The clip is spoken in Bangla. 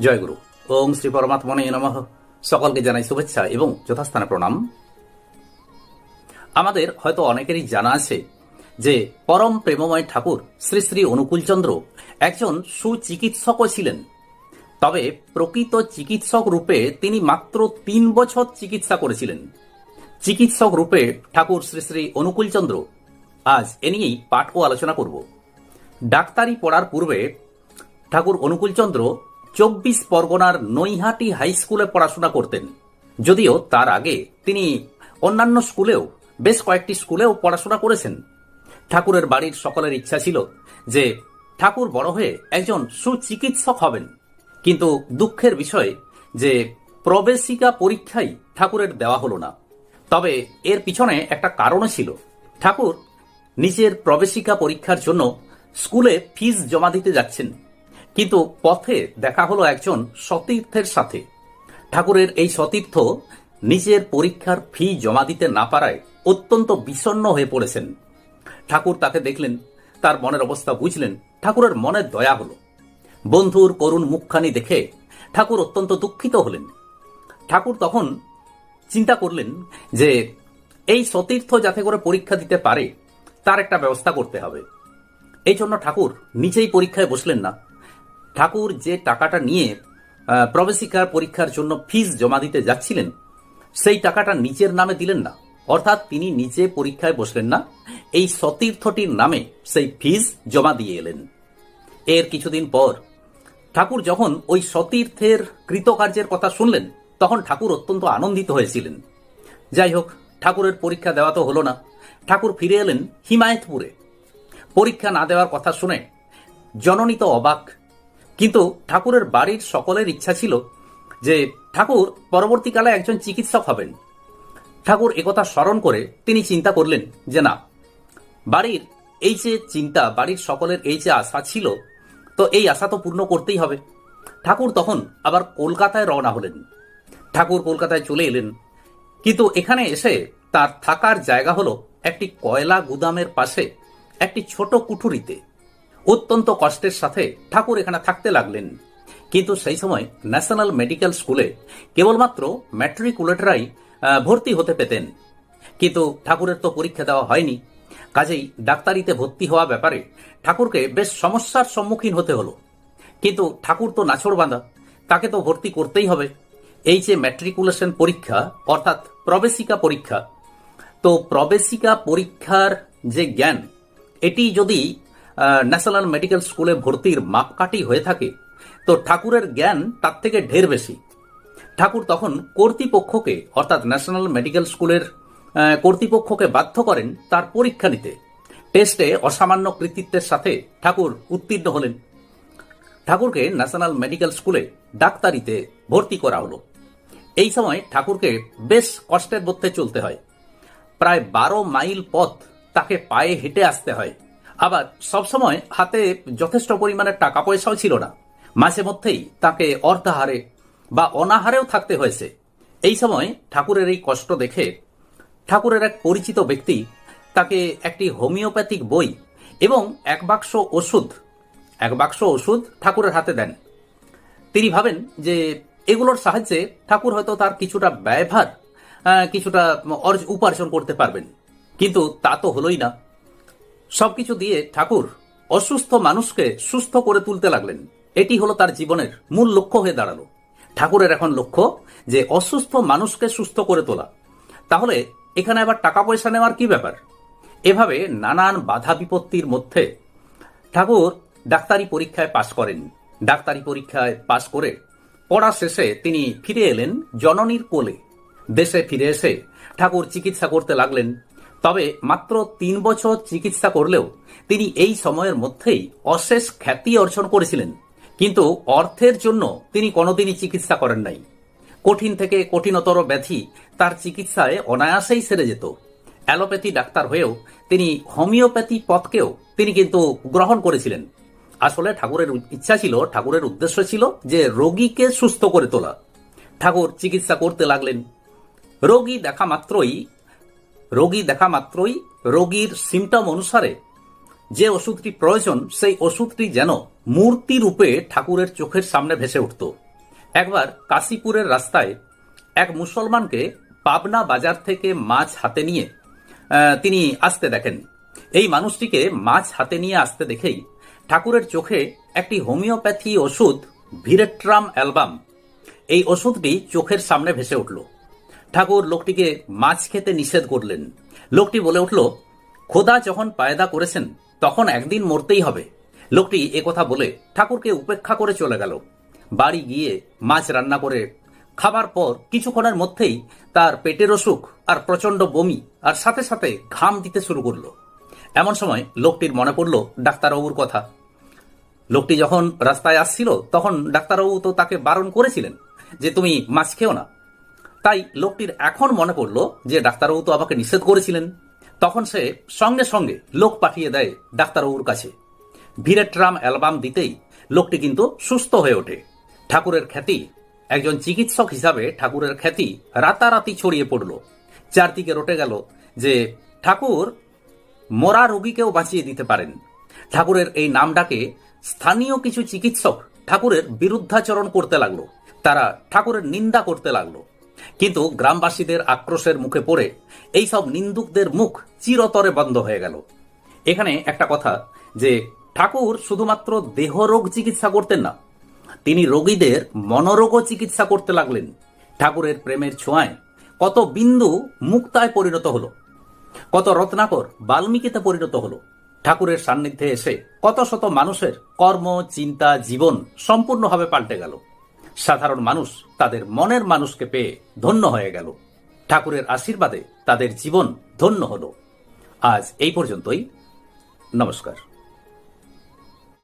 জয়গুরু। ওম শ্রী পরমাত্মনে নমঃ। সকলকে জানাই শুভেচ্ছা এবং যথাস্থানে প্রণাম। আমাদের হয়তো অনেকেরই জানা আছে যে পরম প্রেমময় ঠাকুর শ্রী শ্রী অনুকূলচন্দ্র একজন সুচিকিৎসকও ছিলেন। তবে প্রকৃত চিকিৎসক রূপে তিনি মাত্র তিন বছর চিকিৎসা করেছিলেন। চিকিৎসক রূপে ঠাকুর শ্রী শ্রী অনুকূলচন্দ্র। আজ এ নিয়েই পাঠ ও আলোচনা করব। ডাক্তারি পড়ার পূর্বে ঠাকুর অনুকূলচন্দ্র চব্বিশ পরগনার নৈহাটি হাই স্কুলে পড়াশোনা করতেন। যদিও তার আগে তিনি অন্যান্য স্কুলেও বেশ কয়েকটি স্কুলেও পড়াশোনা করেছেন। ঠাকুরের বাড়ির সকলের ইচ্ছা ছিল যে ঠাকুর বড় হয়ে একজন সুচিকিৎসক হবেন। কিন্তু দুঃখের বিষয় যে প্রবেশিকা পরীক্ষাই ঠাকুরের দেওয়া হলো না। তবে এর পিছনে একটা কারণও ছিল। ঠাকুর নিজের প্রবেশিকা পরীক্ষার জন্য স্কুলে ফিস জমা দিতে যাচ্ছেন। কিন্তু পথে দেখা হলো একজন সতীর্থের সাথে। ঠাকুরের এই সতীর্থ নিজের পরীক্ষার ফি জমা দিতে না পারায় অত্যন্ত বিষণ্ণ হয়ে পড়েছেন। ঠাকুর তাকে দেখলেন, তার মনের অবস্থা বুঝলেন, ঠাকুরের মনে দয়া হলো। বন্ধুর করুণ মুখখানি দেখে ঠাকুর অত্যন্ত দুঃখিত হলেন। ঠাকুর তখন চিন্তা করলেন যে, এই সতীর্থ যাতে করে পরীক্ষা দিতে পারে, তার একটা ব্যবস্থা করতে হবে। এই জন্য ঠাকুর নিজেই পরীক্ষায় বসলেন না। ঠাকুর যে টাকাটা নিয়ে প্রবেশিকার পরীক্ষার জন্য ফিস জমা দিতে যাচ্ছিলেন, সেই টাকাটা নিজের নামে দিলেন না। অর্থাৎ তিনি নিজে পরীক্ষায় বসলেন না। এই সতীর্থটির নামে সেই ফিস জমা দিয়ে এলেন। এর কিছুদিন পর ঠাকুর যখন ওই সতীর্থের কৃতকার্যের কথা শুনলেন, তখন ঠাকুর অত্যন্ত আনন্দিত হয়েছিলেন। যাই হোক, ঠাকুরের পরীক্ষা দেওয়া তো হলো না। ঠাকুর ফিরে এলেন হিমায়তপুরে। পরীক্ষা না দেওয়ার কথা শুনে জননী তো অবাক কিন্তু ঠাকুরের বাড়ির সকলের ইচ্ছা ছিল যে ঠাকুর পরবর্তীকালে একজন চিকিৎসক হবেন। ঠাকুর একথা স্মরণ করে তিনি চিন্তা করলেন যে না, বাড়ির এই যে চিন্তা, বাড়ির সকলের এই যে আশা ছিল, তো এই আশা তো পূর্ণ করতেই হবে। ঠাকুর তখন আবার কলকাতায় রওনা হলেন। ঠাকুর কলকাতায় চলে এলেন। কিন্তু এখানে এসে তার থাকার জায়গা হলো একটি কয়লা গুদামের পাশে একটি ছোট কুঠুরিতে। অত্যন্ত কষ্টের সাথে ঠাকুর এখানে থাকতে লাগলেন। কিন্তু সেই সময় ন্যাশনাল মেডিকেল স্কুলে কেবলমাত্র ম্যাট্রিকুলেটরাই ভর্তি হতে পেতেন। কিন্তু ঠাকুরের তো পরীক্ষা দেওয়া হয়নি। কাজেই ডাক্তারিতে ভর্তি হওয়া ব্যাপারে ঠাকুরকে বেশ সমস্যার সম্মুখীন হতে হলো। কিন্তু ঠাকুর তো নাছড় বাঁধা, তাকে তো ভর্তি করতেই হবে। এই যে ম্যাট্রিকুলেশন পরীক্ষা, অর্থাৎ প্রবেশিকা পরীক্ষা, তো প্রবেশিকা পরীক্ষার যে জ্ঞান, এটি যদি ন্যাশনাল মেডিকেল স্কুলে ভর্তির মাপকাঠি হয়ে থাকে। তো ঠাকুরের জ্ঞান তার থেকে ঢের বেশি। ঠাকুর তখন কর্তৃপক্ষকে, অর্থাৎ ন্যাশনাল মেডিকেল স্কুলের কর্তৃপক্ষকে বাধ্য করেন তার পরীক্ষা নিতে। টেস্টে অসামান্য কৃতিত্বের সাথে ঠাকুর উত্তীর্ণ হলেন। ঠাকুরকে ন্যাশনাল মেডিকেল স্কুলে ডাক্তারিতে ভর্তি করা হলো। এই সময় ঠাকুরকে বেশ কষ্টের মধ্যে চলতে হয়। প্রায় বারো মাইল পথ তাকে পায়ে হেঁটে আসতে হয়। আবার সবসময় হাতে যথেষ্ট পরিমাণে টাকা পয়সাও ছিল না। মাঝে মধ্যেই তাকে অর্ধাহারে বা অনাহারেও থাকতে হয়েছে। এই সময় ঠাকুরের এই কষ্ট দেখে ঠাকুরের এক পরিচিত ব্যক্তি তাকে একটি হোমিওপ্যাথিক বই এবং এক বাক্স ওষুধ, এক বাক্স ওষুধ ঠাকুরের হাতে দেন। তিনি ভাবেন যে এগুলোর সাহায্যে ঠাকুর হয়তো তার কিছুটা ব্যয়ভার কিছুটা উপার্জন করতে পারবেন। কিন্তু তা তো হলোই না। সবকিছু দিয়ে ঠাকুর অসুস্থ মানুষকে সুস্থ করে তুলতে লাগলেন। এটি হলো তার জীবনের মূল লক্ষ্য হয়ে দাঁড়াল। ঠাকুরের এখন লক্ষ্য যে অসুস্থ মানুষকে সুস্থ করে তোলা। তাহলে এখানে আবার টাকা পয়সা নেওয়ার কি ব্যাপার? এভাবে নানান বাধা বিপত্তির মধ্যে ঠাকুর ডাক্তারি পরীক্ষায় পাশ করেন। ডাক্তারি পরীক্ষায় পাশ করে পড়া শেষে তিনি ফিরে এলেন জননীর কোলে। দেশে ফিরে এসে ঠাকুর চিকিৎসা করতে লাগলেন। তবে মাত্র তিন বছর চিকিৎসা করলেও তিনি এই সময়ের মধ্যেই অশেষ খ্যাতি অর্জন করেছিলেন। কিন্তু অর্থের জন্য তিনি কোনোদিনই চিকিৎসা করেন নাই। কঠিন থেকে কঠিনতর ব্যাধি তার চিকিৎসায় অনায়াসেই সেরে যেত। অ্যালোপ্যাথি ডাক্তার হয়েও তিনি হোমিওপ্যাথি পথকেও তিনি কিন্তু গ্রহণ করেছিলেন। আসলে ঠাকুরের ইচ্ছা ছিল, ঠাকুরের উদ্দেশ্য ছিল যে রোগীকে সুস্থ করে তোলা। ঠাকুর চিকিৎসা করতে লাগলেন। রোগী দেখা মাত্রই রোগী দেখা মাত্রই রোগীর সিমটম অনুসারে যে ওষুধটি প্রয়োজন, সেই ওষুধটি যেন মূর্তি রূপে ঠাকুরের চোখের সামনে ভেসে উঠত। একবার কাশীপুরের রাস্তায় এক মুসলমানকে পাবনা বাজার থেকে মাছ হাতে নিয়ে তিনি আসতে দেখেন। এই মানুষটিকে মাছ হাতে নিয়ে আসতে দেখেই ঠাকুরের চোখে একটি হোমিওপ্যাথি ওষুধ ভিরেট্রাম অ্যালবাম। এই ওষুধটি চোখের সামনে ভেসে উঠল। ঠাকুর লোকটিকে মাছ খেতে নিষেধ করলেন। লোকটি বলে উঠল, খোদা যখন পায়দা করেছেন, তখন একদিন মরতেই হবে। লোকটি একথা বলে ঠাকুরকে উপেক্ষা করে চলে গেল। বাড়ি গিয়ে মাছ রান্না করে খাবার পর কিছুক্ষণের মধ্যেই তার পেটের অসুখ আর প্রচণ্ড বমি আর সাথে সাথে ঘাম দিতে শুরু করল। এমন সময় লোকটির মনে পড়ল ডাক্তারবাবুর কথা। লোকটি যখন রাস্তায় আসছিল, তখন ডাক্তারবাবু তো তাকে বারণ করেছিলেন যে, তুমি মাছ খেও না। তাই লোকটির এখন মনে পড়ল যে ডাক্তারবাবু তো আমাকে নিষেধ করেছিলেন। তখন সে সঙ্গে সঙ্গে লোক পাঠিয়ে দেয় ডাক্তারবাবুর কাছে। ভিরেট্রাম অ্যালবাম দিতেই লোকটি কিন্তু সুস্থ হয়ে ওঠে। ঠাকুরের খ্যাতি, একজন চিকিৎসক হিসাবে ঠাকুরের খ্যাতি রাতারাতি ছড়িয়ে পড়ল। চারদিকে রটে গেল যে, ঠাকুর, মরা রোগীকেও বাঁচিয়ে দিতে পারেন। ঠাকুরের এই নামটাকে স্থানীয় কিছু চিকিৎসক ঠাকুরের বিরুদ্ধাচরণ করতে লাগল। তারা ঠাকুরের নিন্দা করতে লাগল। কিন্তু গ্রামবাসীদের আক্রোশের মুখে পড়ে এইসব নিন্দুকদের মুখ চিরতরে বন্ধ হয়ে গেল। এখানে একটা কথা যে, ঠাকুর শুধুমাত্র দেহরোগ চিকিৎসা করতেন না, তিনি রোগীদের মনোরোগও চিকিৎসা করতে লাগলেন। ঠাকুরের প্রেমের ছোঁয়ায় কত বিন্দু মুক্তায় পরিণত হলো, কত রত্নাকর বাল্মীকিতে পরিণত হলো। ঠাকুরের সান্নিধ্যে এসে কত শত মানুষের কর্ম, চিন্তা, জীবন সম্পূর্ণভাবে পাল্টে গেল। সাধারণ মানুষ তাদের মনের মানুষকে পেয়ে ধন্য হয়ে গেল। ঠাকুরের আশীর্বাদে তাদের জীবন ধন্য হল। আজ এই পর্যন্তই। নমস্কার।